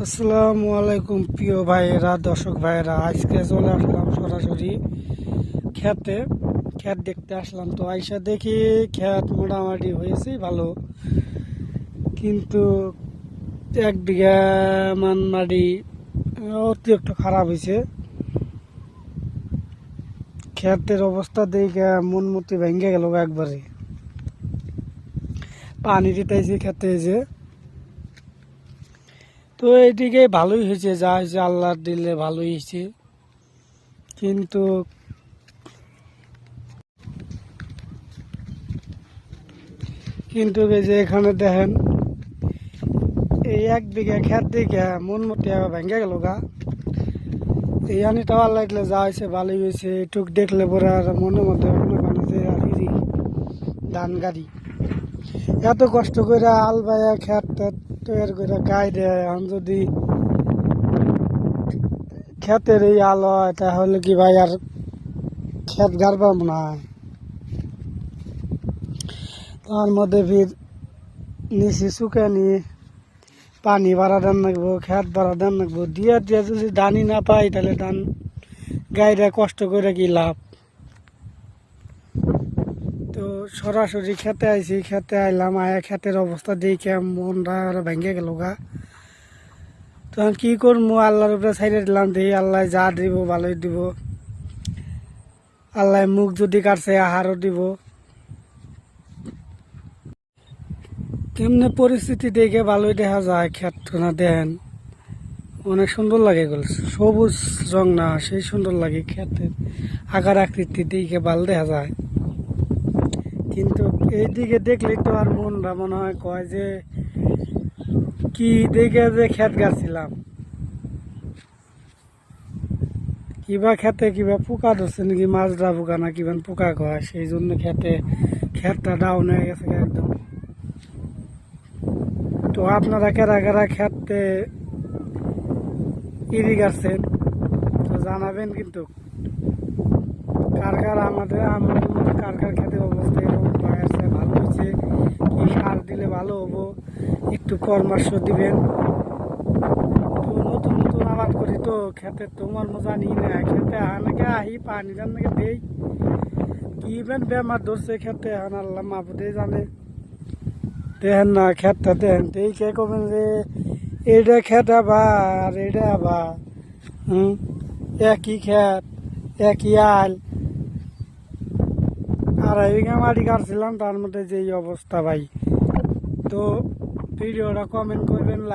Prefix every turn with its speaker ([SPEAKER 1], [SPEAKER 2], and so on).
[SPEAKER 1] আসসালামু আলাইকুম প্রিয় ভাইয়েরা, দর্শক ভাইয়েরা, আজকে চলে আসলাম সরাসরি খেতে। ক্ষেত দেখতে আসলাম তো, আইসা দেখি ক্ষেত মোটামুটি হয়েছে ভালো। কিন্তু এক বিঘা মান মাটি অতিরিক্ত খারাপ হয়েছে। ক্ষেতের অবস্থা দেখে মন মতি ভেঙে গেল একবারে। পানি দিতেছি খেতে যে। তো এইদিকে ভালোই হয়েছে, যা হয়েছে, আল্লাহর দিলে ভালোই হয়েছে। কিন্তু কিন্তু এই যে এখানে দেখেন, এই এক বিঘা খেত দিকে মন মতে ভেঙে গেল গা। এই আনিটাও আল্লাহ দিলে যা হয়েছে, ভালোই হয়েছে। এটুক দেখলে পরে আর মনের মধ্যে মনে করে যে ধান গাড়ি। এত কষ্ট করে আল বাইয়া খেত তৈরি করে গাই দেয় এখন যদি ক্ষেতের এই আল হয় তাহলে কি ভাই আর ক্ষেত গাড়বাম না? তার মধ্যে ফির নিচে শুকে নিয়ে পানি বাড়া দেন লাগবো খেত বাড়া দেন লাগবো। দিয়ে দিয়ে যদি ধানই না পাই, তাহলে ধান গাইরা কষ্ট করে কি লাভ? তো সরাসরি খেতে আইছি, খেতে আইলাম, আয়া খেতের অবস্থা দেখে মনটা ভেঙে গেল গা। তখন কি করব আল্লাহর উপরে ছাইড়ে দিলাম দেখি আল্লাহ যা দিব ভালোই দিব। আল্লাহ মুখ যদি কাটছে, আহারও দিব। কেমনে পরিস্থিতি দেখে ভালোই দেখা যায় ক্ষেতটা দেখেন অনেক সুন্দর লাগে এগুলো। সবুজ রং না, সেই সুন্দর লাগে ক্ষেতের আকার আকৃতি দেখে ভালো দেখা যায়। কিন্তু এই দিকে দেখলে তো আর মনটা মনে হয় কয় যে কি দেখে যে ক্ষেত গাছিলাম। কিবা খেতে কিবা পোকা ধরছে নাকি মাছরা পোকা না কিবা পোকা কয়, সেই জন্য খেতে খেতটা ডাউন হয়ে গেছে একদম। তো আপনারা কেরা কেরা খেতে ইরি গাছেন, তো জানাবেন কিন্তু। কার কার আমাদের আমাদের কার কার খেতে অবস্থা এরকম। হয়েছে কি সার দিলে ভালো হব। একটু পরামর্শ দিবেন। তো নতুন নতুন আবাদ করি তো, খেতে তোমার মজা নিই না। খেতে আনাকে আহি পানি জানাকে দেই। কি বেন বেমার ধরছে খেতে এখন আল্লাহ মাহবুদে জানে। দেখেন না, খেতটা দেখেন। এই কে করবেন যে এটা খেত আবার আর এটা আবার হুম? একই খেত, একই আল। আড়াই বিঘা মাটি কাটছিলাম তার মধ্যে যেই অবস্থা ভাই। তো ভিডিওটা কমেন্ট করবেন লাইক